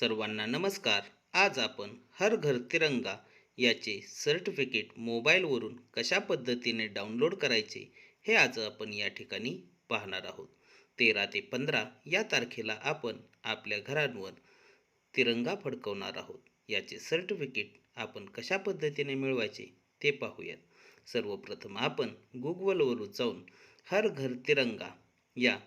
सर्वांना नमस्कार. आज आपण हर घर तिरंगा याचे सर्टिफिकेट मोबाईलवरून कशा पद्धतीने डाउनलोड करायचे हे आज आपण या ठिकाणी पाहणार आहोत. तेरा ते पंधरा या तारखेला आपण आपल्या घरांवर तिरंगा फडकवणार आहोत. याचे सर्टिफिकेट आपण कशा पद्धतीने मिळवायचे ते पाहूयात. सर्वप्रथम आपण गुगलवरून जाऊन हर घर तिरंगा या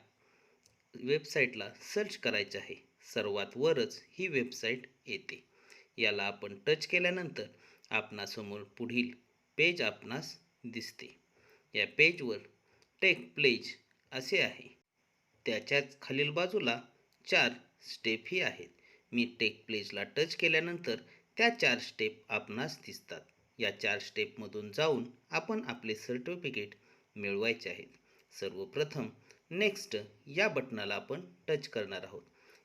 वेबसाईटला सर्च करायचे आहे. सर्वात वरच ही वेबसाईट येते. याला आपण टच केल्यानंतर आपणासमोर पुढील पेज आपणास दिसते. या पेजवर टेक प्लेज असे आहे. त्याच्याच खालील बाजूला चार स्टेप ही आहेत. मी टेक प्लेजला टच केल्यानंतर त्या चार स्टेप आपणास दिसतात. या चार स्टेपमधून जाऊन आपण आपले सर्टिफिकेट मिळवायचे आहेत. सर्वप्रथम नेक्स्ट या बटनाला आपण टच करणार आहोत.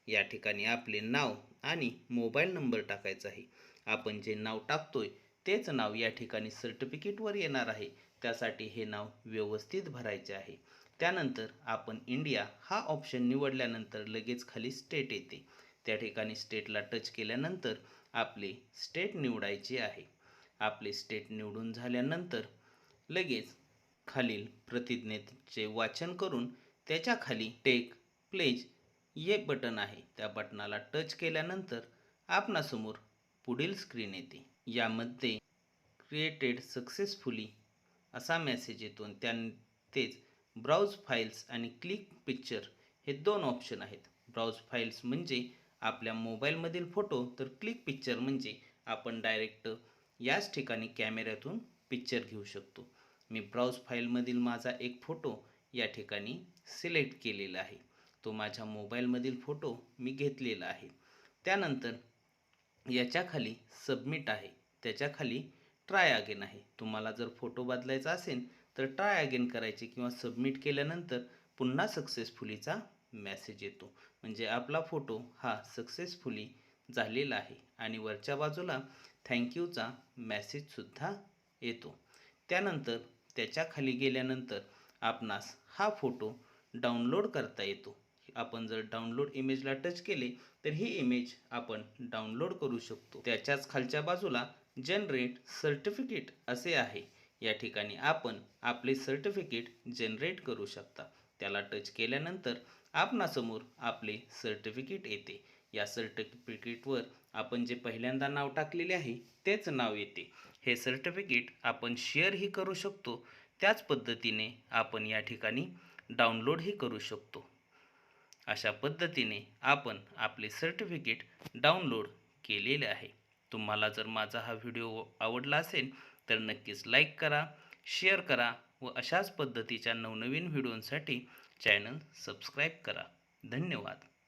या ठिकाणी आपले नाव आणि मोबाईल नंबर टाकायचा आहे. आपण जे नाव टाकतोय तेच नाव या ठिकाणी सर्टिफिकेटवर येणार आहे. त्यासाठी हे नाव व्यवस्थित भरायचे आहे. त्यानंतर आपण इंडिया हा ऑप्शन निवडल्यानंतर लगेच खाली स्टेट येते. त्या ठिकाणी स्टेटला टच केल्यानंतर आपले स्टेट निवडायचे आहे. आपले स्टेट निवडून झाल्यानंतर लगेच खालील प्रतिज्ञेचे वाचन करून त्याच्याखाली टेक प्लेज ये बटन आहे. त्या बटनाला टच केल्यानंतर आपणासमोर पुढील स्क्रीन येते. यामध्ये क्रिएटेड सक्सेसफुली असा मेसेज येतो आणि तेच ब्राउज फाईल्स आणि क्लिक पिक्चर हे दोन ऑप्शन आहेत. ब्राउज फाईल्स म्हणजे आपल्या मोबाईलमधील फोटो तर क्लिक पिक्चर म्हणजे आपण डायरेक्ट याच ठिकाणी कॅमेऱ्यातून पिक्चर घेऊ शकतो. मी ब्राउज फाईलमधील माझा एक फोटो या ठिकाणी सिलेक्ट केलेला आहे. तो माझ्या मोबाईलमधील फोटो मी घेतलेला आहे. त्यानंतर याच्याखाली सबमिट आहे. त्याच्याखाली ट्राय अगेन आहे. तुम्हाला जर फोटो बदलायचा असेल तर ट्राय अगेन करायचे किंवा सबमिट केल्यानंतर पुन्हा सक्सेसफुलीचा मेसेज येतो. म्हणजे आपला फोटो हा सक्सेसफुली झालेला आहे आणि वरच्या बाजूला थँक्यूचा मेसेजसुद्धा येतो. त्यानंतर त्याच्याखाली गेल्यानंतर आपणास हा फोटो डाउनलोड करता येतो. आपण जर डाउनलोड इमेजला टच केले तर ही इमेज आपण डाउनलोड करू शकतो. त्याच्याच खालच्या बाजूला जनरेट सर्टिफिकेट असे आहे. या ठिकाणी आपण आपले सर्टिफिकेट जनरेट करू शकता. त्याला टच केल्यानंतर आपणासमोर आपले सर्टिफिकेट येते. या सर्टिफिकेटवर आपण जे पहिल्यांदा नाव टाकलेले आहे तेच नाव येते. हे सर्टिफिकेट आपण शेअरही करू शकतो. त्याच पद्धतीने आपण या ठिकाणी डाउनलोडही करू शकतो. अशा पद्धतीने आपण आपले सर्टिफिकेट डाउनलोड केलेले आहे. तुम्हाला जर माझा हा व्हिडिओ आवडला असेल तर नक्कीच लाईक करा शेअर करा व अशाच पद्धतीच्या नवनवीन व्हिडिओंसाठी चॅनल सबस्क्राईब करा. धन्यवाद.